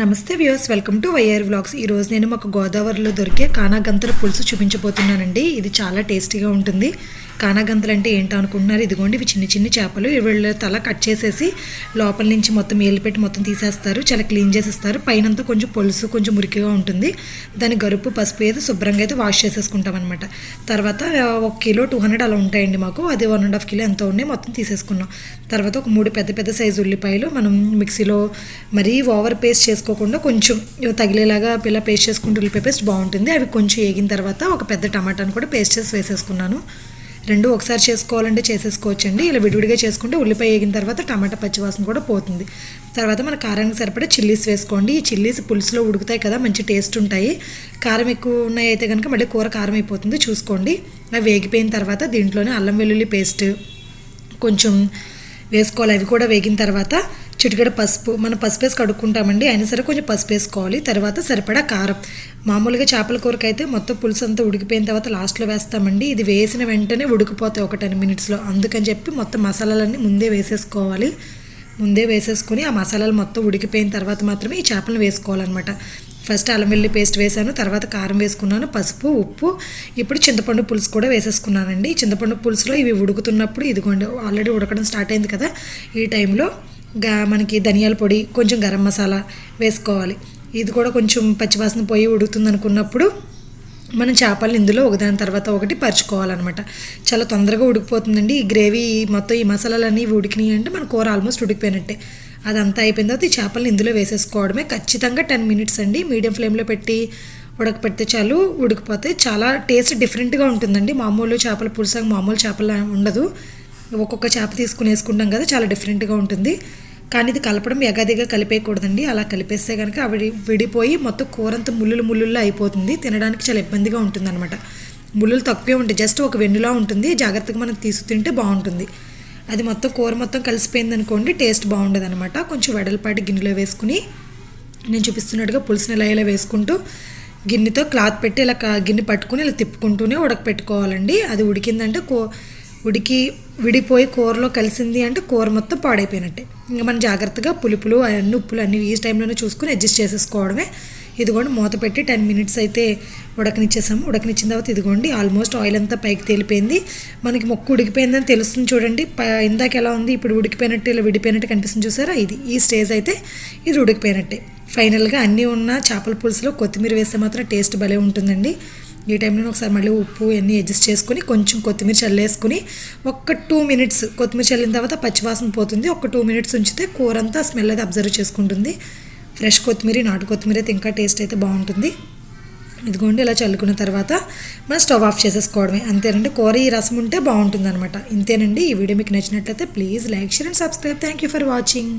నమస్తే views welcome to YR vlogs. ఈ రోజు నేను మాకు గోదావరిలో దొరికే కానాగంతల పులుసు చూపించబోతున్నానండి. ఇది చాలా టేస్టీగా ఉంటుంది. కానాగంతలు అంటే ఏంటో అనుకుంటున్నారు. ఇదిగోండి ఇవి చిన్న చిన్న చేపలు. వీళ్ళ తల కట్ చేసేసి లోపల నుంచి మొత్తం ఏలు పెట్టి మొత్తం తీసేస్తారు. చాలా క్లీన్ చేసేస్తారు. పైనంతా కొంచెం పులుసు కొంచెం మురికిగా ఉంటుంది. దాని గరుపు పసుపు అయితే శుభ్రంగా అయితే వాష్ చేసేసుకుంటాం అనమాట తర్వాత ఒక కిలో టూ హండ్రెడ్ అలా ఉంటాయండి మాకు. అది వన్ అండ్ హాఫ్ కిలో ఎంత ఉన్నాయి మొత్తం తీసేసుకున్నాం. తర్వాత ఒక మూడు పెద్ద పెద్ద సైజు ఉల్లిపాయలు మనం మిక్సీలో మరీ ఓవర్ పేస్ట్ వేసుకోకుండా కొంచెం తగిలేలాగా ఇలా పేస్ట్ చేసుకుంటే ఉల్లిపాయ పేస్ట్ బాగుంటుంది. అవి కొంచెం వేగిన తర్వాత ఒక పెద్ద టమాటాను కూడా పేస్ట్ చేసి వేసేసుకున్నాను. రెండు ఒకసారి చేసుకోవాలంటే చేసేసుకోవచ్చండి. ఇలా విడివిడిగా చేసుకుంటే ఉల్లిపాయ వేగిన తర్వాత టమాటా పచ్చివాసన కూడా పోతుంది. తర్వాత మన కారానికి సరిపడే చిల్లీస్ వేసుకోండి. ఈ చిల్లీస్ పులుసులో ఉడుకుతాయి కదా మంచి టేస్ట్ ఉంటాయి. కారం ఎక్కువ ఉన్నాయి అయితే కనుక మళ్ళీ కూర కారం అయిపోతుంది చూసుకోండి. అవి వేగిపోయిన తర్వాత దీంట్లోనే అల్లం వెల్లుల్లి పేస్ట్ కొంచెం వేసుకోవాలి. అవి కూడా వేగిన తర్వాత చిటికెడ పసుపు మనం పసుపు వేసి కడుక్కుంటామండి. అయినా సరే కొంచెం పసుపు వేసుకోవాలి తర్వాత సరిపడా కారం. మామూలుగా చేపల కూరకైతే అయితే మొత్తం పులుసు అంతా ఉడికిపోయిన తర్వాత లాస్ట్లో వేస్తామండి. ఇది వేసిన వెంటనే ఉడికిపోతాయి ఒక టెన్ మినిట్స్లో. అందుకని చెప్పి మొత్తం మసాలాలన్నీ ముందే వేసేసుకోవాలి. ముందే వేసేసుకొని ఆ మసాలాలు మొత్తం ఉడికిపోయిన తర్వాత మాత్రమే ఈ చేపలను వేసుకోవాలన్నమాట. ఫస్ట్ అల్లం వెల్లి పేస్ట్ వేసాను తర్వాత కారం వేసుకున్నాను. పసుపు ఉప్పు. ఇప్పుడు చింతపండు పులుసు కూడా వేసేసుకున్నానండి. చింతపండు పులుసులో ఇవి ఉడుకుతున్నప్పుడు ఇదిగోండి ఆల్రెడీ ఉడకడం స్టార్ట్ అయింది కదా. ఈ టైంలో గా మనకి ధనియాల పొడి కొంచెం గరం మసాలా వేసుకోవాలి. ఇది కూడా కొంచెం పచ్చివాసన పోయి ఉడుకుతుంది అనుకున్నప్పుడు మనం చేపలను ఇందులో ఒకదాని తర్వాత ఒకటి పరుచుకోవాలన్నమాట. చాలా తొందరగా ఉడికిపోతుందండి. ఈ గ్రేవీ మొత్తం ఈ మసాలాలన్నీ ఉడికినాయి అంటే మన కూర ఆల్మోస్ట్ ఉడికిపోయినట్టే. అదంతా అయిపోయిన తర్వాత ఈ చేపలను ఇందులో వేసేసుకోవడమే. ఖచ్చితంగా టెన్ మినిట్స్ అండి. మీడియం ఫ్లేమ్లో పెట్టి ఉడకపెడితే చాలు ఉడికిపోతే చాలా టేస్ట్ డిఫరెంట్గా ఉంటుందండి. మామూలు చేపల పులుసు మామూలు చేపల ఉండదు. ఒక్కొక్క చేప తీసుకుని వేసుకుంటాం కదా చాలా డిఫరెంట్గా ఉంటుంది. కానీ ఇది కలపడం ఎగాదిగా కలిపేయకూడదండి. అలా కలిపేస్తే కనుక అవి విడిపోయి మొత్తం కూరంతా ముళ్ళులు ముళ్ళుల్లో అయిపోతుంది. తినడానికి చాలా ఇబ్బందిగా ఉంటుంది అనమాట ముళ్ళులు తక్కువే ఉంటాయి. జస్ట్ ఒక వెన్నులా ఉంటుంది. జాగ్రత్తగా మనం తీసు తింటే బాగుంటుంది. అది మొత్తం కూర మొత్తం కలిసిపోయింది అనుకోండి టేస్ట్ బాగుండదు అనమాట కొంచెం వెడల్పాటి గిన్నెలో వేసుకుని నేను చూపిస్తున్నట్టుగా పులుసుని ఇలా ఇలా వేసుకుంటూ గిన్నెతో క్లాత్ పెట్టి ఇలా గిన్నె పట్టుకుని ఇలా తిప్పుకుంటూనే ఉడకపెట్టుకోవాలండి. అది ఉడికిందంటే కో ఉడికి విడిపోయి కూరలో కలిసింది అంటే కూర మొత్తం పాడైపోయినట్టే. ఇంకా మనం జాగ్రత్తగా పులుపులు అన్ని ఉప్పులు అన్ని ఈ టైంలోనే చూసుకుని అడ్జస్ట్ చేసేసుకోవడమే. ఇదిగోండి మూత పెట్టి టెన్ మినిట్స్ అయితే ఉడకనిచ్చేసాము. ఉడకనిచ్చిన తర్వాత ఇదిగోండి ఆల్మోస్ట్ ఆయిల్ అంతా పైకి తేలిపోయింది. మనకి మొక్కు ఉడికిపోయిందని తెలుస్తుంది చూడండి. ఇందాక ఎలా ఉంది? ఇప్పుడు ఉడికిపోయినట్టు ఇలా విడిపోయినట్టు కనిపిస్తుంది చూసారా? ఇది ఈ స్టేజ్ అయితే ఇది ఉడికిపోయినట్టే. ఫైనల్గా అన్నీ ఉన్న చేపల పులుసులో కొత్తిమీర వేస్తే మాత్రం టేస్ట్ భలే ఉంటుందండి. ఈ టైంలో ఒకసారి మళ్ళీ ఉప్పు అన్నీ అడ్జస్ట్ చేసుకుని కొంచెం కొత్తిమీర చల్లేసుకుని ఒక్క టూ మినిట్స్ కొత్తిమీర చల్లిన తర్వాత పచ్చివాసన పోతుంది. ఒక టూ మినిట్స్ ఉంచితే కూర అంతా స్మెల్ అది అబ్జర్వ్ చేసుకుంటుంది. ఫ్రెష్ కొత్తిమీర నాటు కొత్తిమీర అయితే ఇంకా టేస్ట్ అయితే బాగుంటుంది. ఇదిగోండి ఇలా చల్లుకున్న తర్వాత మనం స్టవ్ ఆఫ్ చేసేసుకోవడమే. అంతేనండి కూర ఈ రసం ఉంటే బాగుంటుంది అనమాట ఇంతేనండి ఈ వీడియో మీకు నచ్చినట్లయితే please like share and subscribe thank you for watching